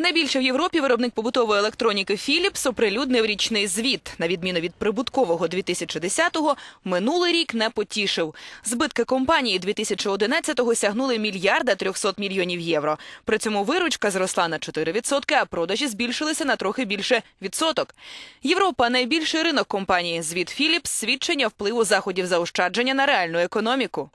Найбільше в Європі виробник побутової електроніки Philips оприлюднив річний звіт. На відміну від прибуткового 2010-го, минулий рік не потішив. Збитки компанії 2011-го сягнули мільярда 300 мільйонів євро. При цьому виручка зросла на 4%, а продажі збільшилися на трохи більше відсоток. Європа – найбільший ринок компанії. Звіт Philips – свідчення впливу заходів заощадження на реальну економіку.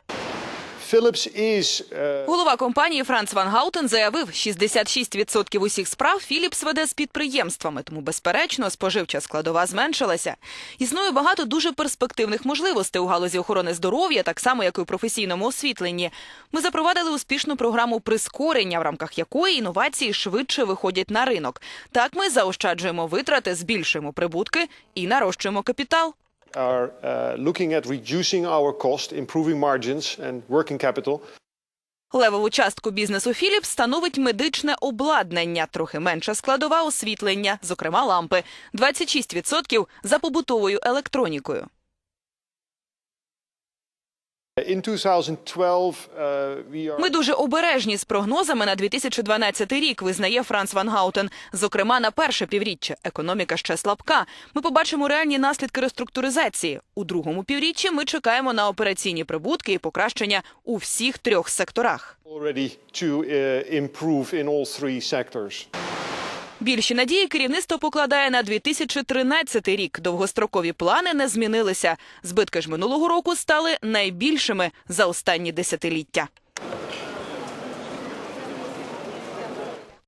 Uh, Голова компанії Франц Ван Гаутен заявив, 66% усіх справ Філіпс веде з підприємствами, тому, безперечно, споживча складова зменшилася. Існує багато дуже перспективних можливостей у галузі охорони здоров'я, так само, як і у професійному освітленні. Ми запровадили успішну програму прискорення, в рамках якої інновації швидше виходять на ринок. Так ми заощаджуємо витрати, збільшуємо прибутки і нарощуємо капітал. Are uh, looking at reducing our cost, improving margins and working capital. Левову частку бізнесу Філіпс становить медичне обладнання, трохи менша складова освітлення, зокрема лампи, 26% за побутовою електронікою. In 2012, uh, we are Ми дуже обережні з прогнозами на 2012 рік, визнає Франц Ван Гаутен. Зокрема, на перше півріччя економіка ще слабка. Ми побачимо реальні наслідки реструктуризації. У другому півріччі ми чекаємо на операційні прибутки і покращення у всіх трьох секторах. Більші надії керівництво покладає на 2013 рік. Довгострокові плани не змінилися. Збитки ж минулого року стали найбільшими за останні десятиліття.